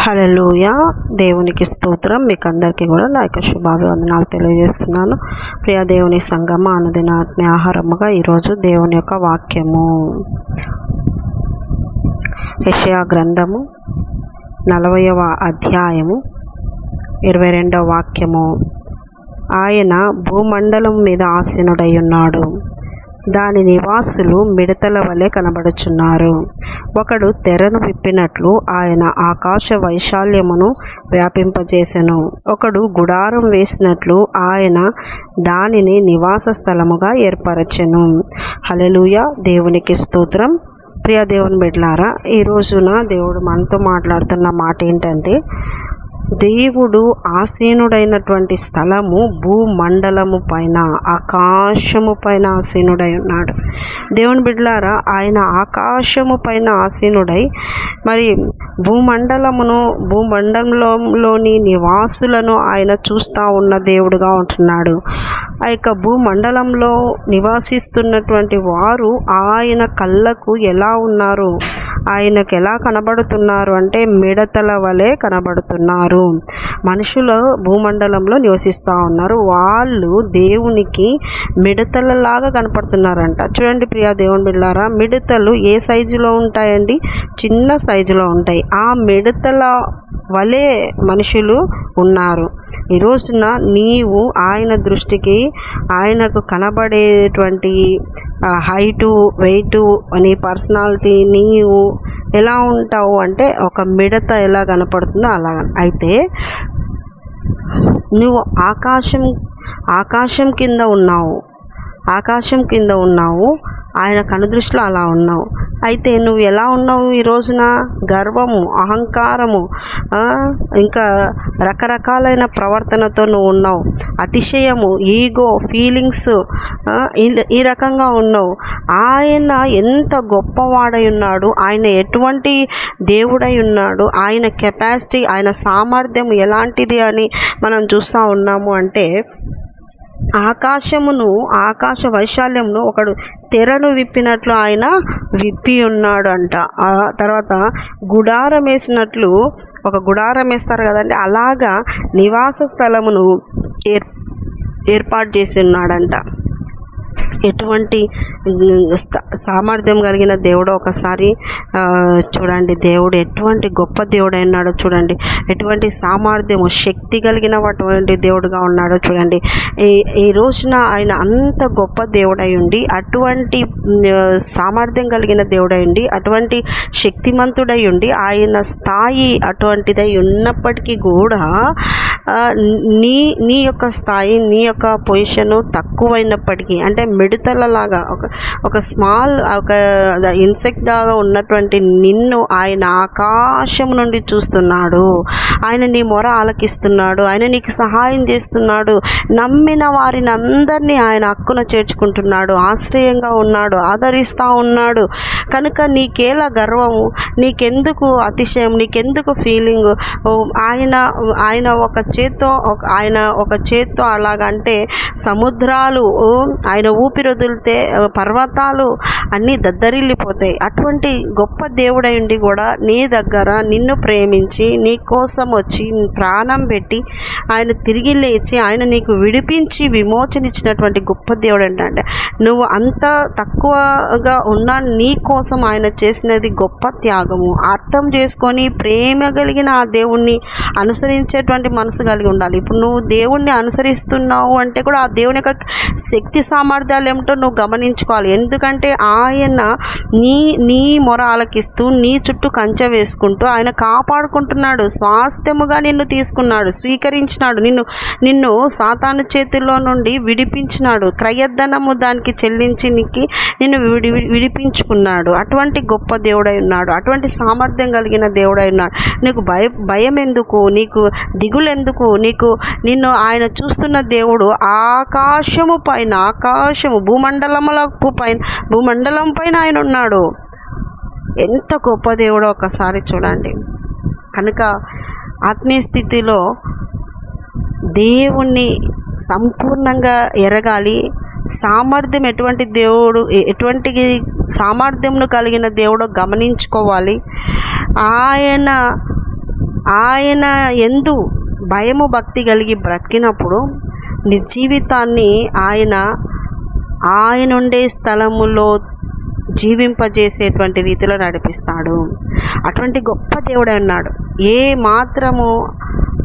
హలలుయ దేవునికి స్తోత్రం. మీకు అందరికీ కూడా నా యొక్క శుభాభివందనాలు తెలియజేస్తున్నాను. ప్రియ దేవుని సంగమ అనుదిన ఆహారముగా ఈరోజు దేవుని యొక్క వాక్యము. యషయా గ్రంథము నలభైవ అధ్యాయము ఇరవై రెండవ వాక్యము. ఆయన భూమండలం మీద ఆసీనుడై ఉన్నాడు. దాని నివాసులు మిడతల వలె కనబడుచున్నారు. ఒకడు తెరను విప్పినట్లు ఆయన ఆకాశ వైశాల్యమును వ్యాపింపజేసెను. ఒకడు గుడారం వేసినట్లు ఆయన దానిని నివాస స్థలముగా ఏర్పరచెను. హలెలుయ దేవునికి స్తోత్రం. ప్రియ దేవుని బిడ్లారా ఈ రోజున దేవుడు మనతో మాట్లాడుతున్న మాట ఏంటంటే దేవుడు ఆసీనుడైనటువంటి స్థలము భూమండలము పైన ఆకాశము పైన ఆసీనుడై ఉన్నాడు. దేవుని బిడ్డలారా ఆయన ఆకాశము పైన ఆసీనుడై మరి భూమండలమును భూమండలంలోని నివాసులను ఆయన చూస్తూ ఉన్న దేవుడుగా ఉంటున్నాడు. ఆ యొక్క భూమండలంలో నివాసిస్తున్నటువంటి వారు ఆయన కళ్ళకు ఎలా ఉన్నారు? ఆయనకు ఎలా కనబడుతున్నారు అంటే మిడతల వలె కనబడుతున్నారు. మనుషులు భూమండలంలో నివసిస్తూ ఉన్నారు. వాళ్ళు దేవునికి మిడతలలాగా కనపడుతున్నారంట. చూడండి ప్రియా దేవుని బిళ్ళారా మిడతలు ఏ సైజులో ఉంటాయండి? చిన్న సైజులో ఉంటాయి. ఆ మిడతల వలె మనుషులు ఉన్నారు. ఈ రోజున నీవు ఆయన దృష్టికి ఆయనకు కనబడేటువంటి హైటు వెయిటు నీ పర్సనాలిటీ నీవు ఎలా ఉంటావు అంటే ఒక మిడత ఎలా కనపడుతుందో అలా అయితే నువ్వు ఆకాశం ఆకాశం కింద ఉన్నావు. ఆకాశం కింద ఉన్నావు. ఆయన కనుదృష్టిలో అలా ఉన్నావు. అయితే నువ్వు ఎలా ఉన్నావు ఈ రోజున? గర్వము అహంకారము ఇంకా రకరకాలైన ప్రవర్తనతో నువ్వు ఉన్నావు. అతిశయము ఈగో ఫీలింగ్స్ ఈ రకంగా ఉన్నావు. ఆయన ఎంత గొప్పవాడై ఉన్నాడు ఆయన ఎటువంటి దేవుడై ఉన్నాడు ఆయన కెపాసిటీ ఆయన సామర్థ్యం ఎలాంటిది అని మనం చూస్తూ ఉన్నాము అంటే ఆకాశమును ఆకాశ వైశాల్యమును ఒకడు తెరను విప్పినట్లు ఆయన విప్పి ఉన్నాడు అంట ఆ తర్వాత గుడారం వేసినట్లు ఒక గుడారం వేస్తారు కదండి అలాగా నివాస స్థలమును ఏర్ ఏర్పాటు చేసి ఉన్నాడంట. ఎటువంటి సామర్థ్యం కలిగిన దేవుడు ఒకసారి చూడండి దేవుడు ఎటువంటి గొప్ప దేవుడు అయినాడో చూడండి ఎటువంటి సామర్థ్యము శక్తి కలిగిన అటువంటి దేవుడుగా ఉన్నాడో చూడండి. ఈ ఈ రోజున ఆయన అంత గొప్ప దేవుడై ఉండి అటువంటి సామర్థ్యం కలిగిన దేవుడై ఉండి అటువంటి శక్తిమంతుడై ఉండి ఆయన స్థాయి అటువంటిదై ఉన్నప్పటికీ కూడా నీ నీ యొక్క స్థాయి నీ యొక్క పొజిషను తక్కువైనప్పటికీ అంటే మిడతలలాగా ఒక ఒక స్మాల్ ఒక ఇన్సెక్ట్ లాగా ఉన్నటువంటి నిన్ను ఆయన ఆకాశం నుండి చూస్తున్నాడు. ఆయన నీ మొర ఆలకిస్తున్నాడు. ఆయన నీకు సహాయం చేస్తున్నాడు. నమ్మిన వారిని అందరినీ ఆయన హక్కున చేర్చుకుంటున్నాడు. ఆశ్రయంగా ఉన్నాడు. ఆదరిస్తూ ఉన్నాడు. కనుక నీకేలా గర్వము? నీకెందుకు అతిశయం? నీకెందుకు ఫీలింగ్ ఆయన ఆయన ఒక చేత్తో ఆయన ఒక చేత్తో అలాగంటే సముద్రాలు ఆయన ఊపిరొదిలితే పర్వతాలు అన్నీ దద్దరిల్లిపోతాయి. అటువంటి గొప్ప దేవుడై ఉండి కూడా నీ దగ్గర నిన్ను ప్రేమించి నీ కోసం వచ్చి ప్రాణం పెట్టి ఆయన తిరిగి లేచి ఆయన నీకు విడిపించి విమోచన ఇచ్చినటువంటి గొప్ప దేవుడు ఏంటంటే నువ్వు అంత తక్కువగా ఉన్న నీ కోసం ఆయన చేసినది గొప్ప త్యాగము. అర్థం చేసుకొని ప్రేమ కలిగిన ఆ దేవుణ్ణి అనుసరించేటువంటి మనసు కలిగి ఉండాలి. ఇప్పుడు నువ్వు దేవుణ్ణి అనుసరిస్తున్నావు అంటే కూడా ఆ దేవుని యొక్క శక్తి సామర్థ్యాలు ఏమిటో నువ్వు గమనించుకోవాలి ఎందుకంటే ఆయన నీ నీ మొర ఆలకిస్తూ నీ చుట్టూ కంచె వేసుకుంటూ ఆయన కాపాడుకుంటున్నాడు. స్వాస్థ్యముగా నిన్ను తీసుకున్నాడు. స్వీకరించినాడు. నిన్ను నిన్ను సాతాను చేతుల్లో నుండి విడిపించినాడు. క్రయధనము దానికి చెల్లించి నీకు నిన్ను విడి విడిపించుకున్నాడు. అటువంటి గొప్ప దేవుడై ఉన్నాడు. అటువంటి సామర్థ్యం కలిగిన దేవుడై ఉన్నాడు. నీకు భయ భయం ఎందుకు నీకు దిగులెందుకు? నీకు నిన్ను ఆయన చూస్తున్న దేవుడు ఆకాశము పైన ఆకాశము భూమండలముల భూమండలములకు పైన భూమండలం పైన ఆయన ఉన్నాడు. ఎంత గొప్ప దేవుడో ఒకసారి చూడండి. కనుక ఆత్మీయ స్థితిలో దేవుణ్ణి సంపూర్ణంగా ఎరగాలి. సామర్థ్యం ఎటువంటి దేవుడు ఎటువంటి సామర్థ్యంను కలిగిన దేవుడు గమనించుకోవాలి. ఆయన ఆయన ఎందు భయము భక్తి కలిగి బ్రతికినప్పుడు నీ జీవితాన్ని ఆయన ఆయన ఉండే స్థలములో జీవింపజేసేటువంటి రీతిలో నడిపిస్తాడు. అటువంటి గొప్ప దేవుడే ఉన్నాడు. ఏ మాత్రము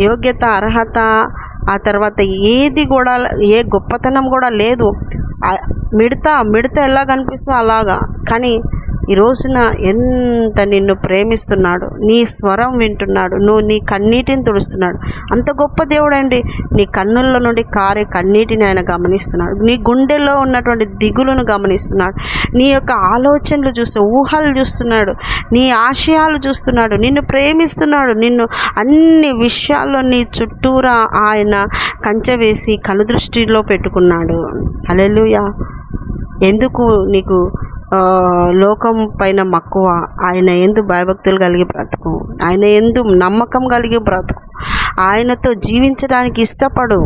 యోగ్యత అర్హత ఆ తర్వాత ఏది కూడా ఏ గొప్పతనం కూడా లేదు. మిడత మిడత ఎలా కనిపిస్తుందో అలాగా. కానీ ఈ రోజున ఎంత నిన్ను ప్రేమిస్తున్నాడు నీ స్వరం వింటున్నాడు నువ్వు నీ కన్నీటిని తుడుస్తున్నాడు. అంత గొప్ప దేవుడండి. నీ కన్నుల్లో నుండి కారే కన్నీటిని ఆయన గమనిస్తున్నాడు. నీ గుండెల్లో ఉన్నటువంటి దిగులను గమనిస్తున్నాడు. నీ యొక్క ఆలోచనలు చూసే ఊహలు చూస్తున్నాడు. నీ ఆశయాలు చూస్తున్నాడు. నిన్ను ప్రేమిస్తున్నాడు. నిన్ను అన్ని విషయాల్లో నీ చుట్టూరా ఆయన కంచె వేసి కనుదృష్టిలో పెట్టుకున్నాడు. అలెలుయా ఎందుకు నీకు లోకం పైన మక్కువ. ఆయన ఎందు భయభక్తులు కలిగి బ్రతుకు. ఆయన ఎందు నమ్మకం కలిగి బ్రతుకు. ఆయనతో జీవించడానికి ఇష్టపడు.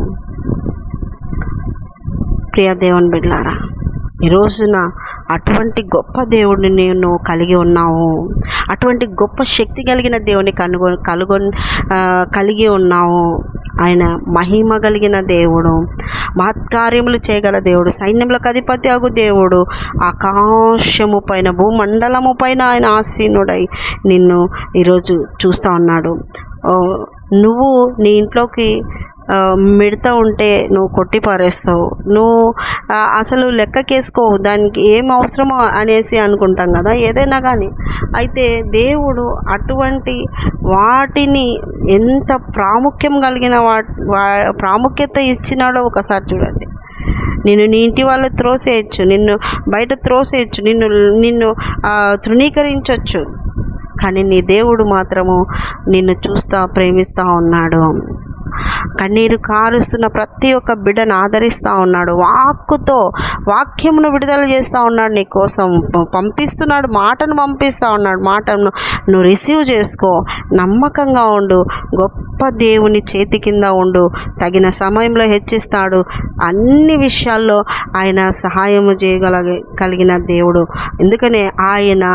ప్రియ దేవుని బిడ్డారా ఈ రోజున అటువంటి గొప్ప దేవుడిని నేను కలిగి ఉన్నావు. అటువంటి గొప్ప శక్తి కలిగిన దేవుని కనుగొ కలుగొ కలిగి ఉన్నావు. ఆయన మహిమ కలిగిన దేవుడు మహత్కార్యములు చేయగల దేవుడు సైన్యములకు అధిపతి అగు దేవుడు ఆకాశము పైన భూమండలము పైన ఆయన ఆసీనుడై నిన్ను ఈరోజు చూస్తూ ఉన్నాడు. నువ్వు నీ ఇంట్లోకి మిడత ఉంటే నువ్వు కొట్టి పారేస్తావు. నువ్వు అసలు లెక్కకేసుకోవు దానికి ఏం అవసరమో అనేసి అనుకుంటాం కదా ఏదైనా కానీ. అయితే దేవుడు అటువంటి వాటిని ఎంత ప్రాముఖ్యం కలిగిన వా ప్రాముఖ్యత ఇచ్చినాడో ఒకసారి చూడండి. నిన్ను నీ ఇంటి వాళ్ళు త్రోసేయచ్చు నిన్ను బయట త్రోసేయచ్చు నిన్ను నిన్ను తృణీకరించవచ్చు కానీ నీ దేవుడు మాత్రము నిన్ను చూస్తా ప్రేమిస్తూ ఉన్నాడు. కన్నీరు కారుస్తున్న ప్రతి ఒక్క బిడ్డను ఆదరిస్తూ ఉన్నాడు. వాక్కుతో వాక్యమును విడుదల చేస్తూ ఉన్నాడు నీ కోసం. పంపిస్తున్నాడు మాటను పంపిస్తూ ఉన్నాడు. మాటను నువ్వు రిసీవ్ చేసుకో. నమ్మకంగా ఉండు. గొప్ప దేవుని చేతి కింద ఉండు. తగిన సమయంలో హెచ్చిస్తాడు. అన్ని విషయాల్లో ఆయన సహాయము చేయగల కలిగిన దేవుడు. ఎందుకనే ఆయన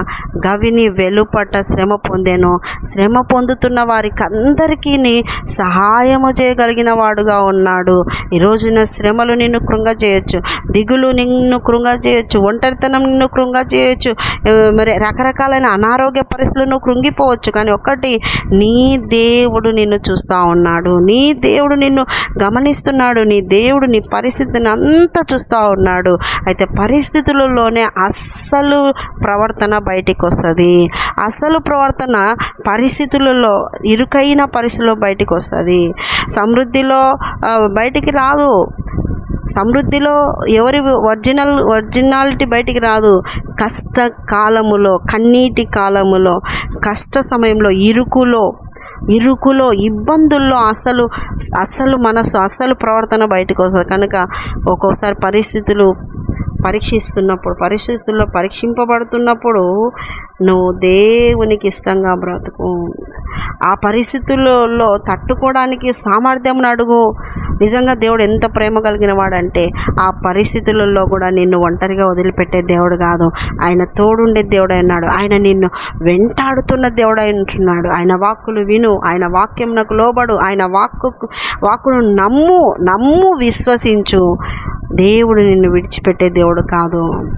గవిని వెలుపట శ్రమ పొందాను. శ్రమ పొందుతున్న వారికి అందరికీ సహాయము చేయగలిగిన వాడుగా ఉన్నాడు. ఈ రోజున శ్రమలు నిన్ను కృంగ చేయొచ్చు దిగులు నిన్ను కృంగ చేయొచ్చు ఒంటరితనం నిన్ను కృంగ చేయొచ్చు మరి రకరకాలైన అనారోగ్య పరిస్థితులు నువ్వు కృంగిపోవచ్చు. కానీ ఒకటి నీ దేవుడు నిన్ను చూ చూస్తూ ఉన్నాడు. నీ దేవుడు నిన్ను గమనిస్తున్నాడు. నీ దేవుడు నీ పరిస్థితిని అంతా చూస్తూ ఉన్నాడు. అయితే పరిస్థితులలోనే అస్సలు ప్రవర్తన బయటికి వస్తుంది అసలు ప్రవర్తన పరిస్థితులలో ఇరుకైన పరిస్థితుల్లో బయటికి వస్తుంది సమృద్ధిలో బయటికి రాదు. సమృద్ధిలో ఎవరి ఒరిజినల్ ఒరిజినాలిటీ బయటికి రాదు. కష్ట కాలములో కన్నీటి కాలములో కష్ట సమయంలో ఇరుకులో ఇరుకులో ఇబ్బందుల్లో అసలు అసలు మనసు అసలు ప్రవర్తన బయటకు వస్తుంది. కనుక ఒక్కోసారి పరిస్థితులు పరీక్షిస్తున్నప్పుడు పరిస్థితుల్లో పరీక్షింపబడుతున్నప్పుడు నువ్వు దేవునికి ఇష్టంగా బ్రతుకు. ఆ పరిస్థితులలో తట్టుకోవడానికి సామర్థ్యం అడుగు. నిజంగా దేవుడు ఎంత ప్రేమ కలిగిన వాడంటే ఆ పరిస్థితులలో కూడా నిన్ను ఒంటరిగా వదిలిపెట్టే దేవుడు కాదు. ఆయన తోడుండే దేవుడు అన్నాడు ఆయన నిన్ను వెంటాడుతున్న దేవుడు అంటున్నాడు ఆయన వాక్కులు విను. ఆయన వాక్యంనకు లోబడు. ఆయన వాక్కు వాక్కును నమ్ము నమ్ము విశ్వసించు. దేవుడు నిన్ను విడిచిపెట్టే దేవుడు కాదు.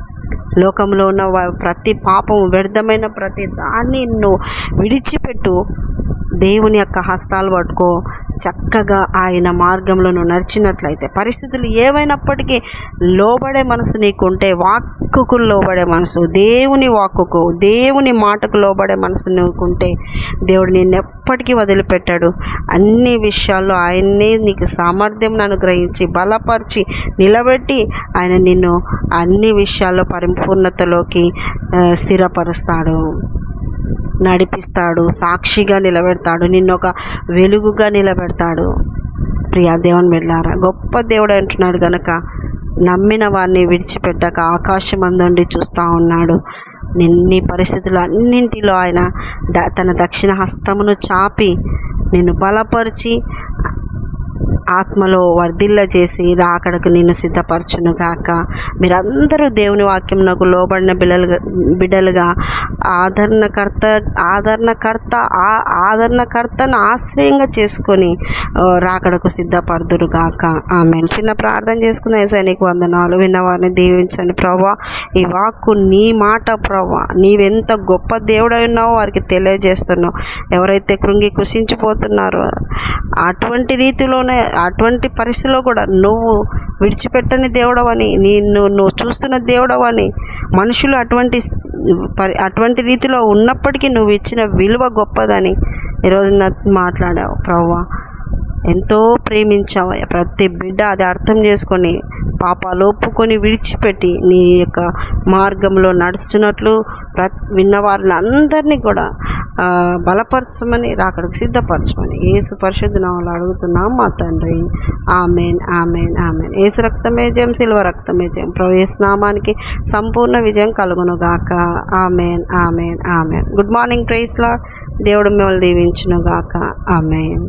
లోకంలో ఉన్న ప్రతి పాపం వ్యర్థమైన ప్రతి దాన్ని నువ్వు విడిచిపెట్టు. దేవుని యొక్క హస్తాలు పట్టుకో చక్కగా ఆయన మార్గంలో నువ్వు నడిచినట్లయితే పరిస్థితులు ఏవైనప్పటికీ లోబడే మనసు నీకుంటే వాక్కుకు లోబడే మనసు దేవుని వాక్కుకు దేవుని మాటకు లోబడే మనసు నీకుంటే దేవుడు నిన్ను ఎప్పటికీ వదిలిపెట్టాడు. అన్ని విషయాల్లో ఆయన్నే నీకు సామర్థ్యం అనుగ్రహించి బలపరిచి నిలబెట్టి ఆయన నిన్ను అన్ని విషయాల్లో పరిపూర్ణతలోకి స్థిరపరుస్తాడు. నడిపిస్తాడు సాక్షిగా నిలబెడతాడు నిన్ను ఒక వెలుగుగా నిలబెడతాడు. ప్రియా దేవుని వెళ్ళారా గొప్ప దేవుడు అంటున్నాడు గనక నమ్మిన వారిని విడిచిపెట్టక ఆకాశం అందుండి చూస్తూ ఉన్నాడు. నిన్ని పరిస్థితులు అన్నింటిలో ఆయన ద తన దక్షిణ హస్తమును చాపి నిన్ను బలపరిచి ఆత్మలో వర్ధిల్ల చేసి రాకడకు నిన్ను సిద్ధపరచును గాక మీరందరూ దేవుని వాక్యం నాకు లోబడిన బిడ్డలుగా బిడ్డలుగా ఆదరణకర్త ఆదరణకర్త ఆ ఆదరణకర్తను ఆశ్రయంగా చేసుకొని రాకడకు సిద్ధపడుదురు గాక ఆమె చిన్న ప్రార్థన చేసుకున్న ఏసై నీకు వందనాలు. విన్నవారిని దీవించండి ప్రభా ఈ వాక్కు నీ మాట ప్రభా నీవెంత గొప్ప దేవుడై ఉన్నావో వారికి తెలియజేస్తున్నావు. ఎవరైతే కృంగి కృషించిపోతున్నారో అటువంటి రీతిలోనే అటువంటి పరిస్థితిలో కూడా నువ్వు విడిచిపెట్టని దేవుడవని నిన్ను నువ్వు చూస్తున్న దేవుడవని మనుషులు అటువంటి పరి అటువంటి రీతిలో ఉన్నప్పటికీ నువ్వు ఇచ్చిన విలువ గొప్పదని ఈరోజు నా మాట్లాడావు. ప్రవ్వా ఎంతో ప్రేమించావు ప్రతి బిడ్డ అది అర్థం చేసుకొని పాపాలు ఒప్పుకొని విడిచిపెట్టి నీ యొక్క మార్గంలో నడుస్తున్నట్లు ప్ర విన్నవారిని అందరినీ కూడా బలపరచమని రాకడకు సిద్ధపరచమని. ఏసు పరిశుద్ధ నామలు అడుగుతున్నాం మా తండ్రి. Amen amen amen. ఏసు రక్తమే జయం సిల్వ రక్తమే జయం. ప్రవేశ నామానికి సంపూర్ణ విజయం కలుగును గాక amen amen amen. Good morning ప్రైస్లా దేవుడు మిమ్మల్ని దీవించునుగాక. ఆమెన్.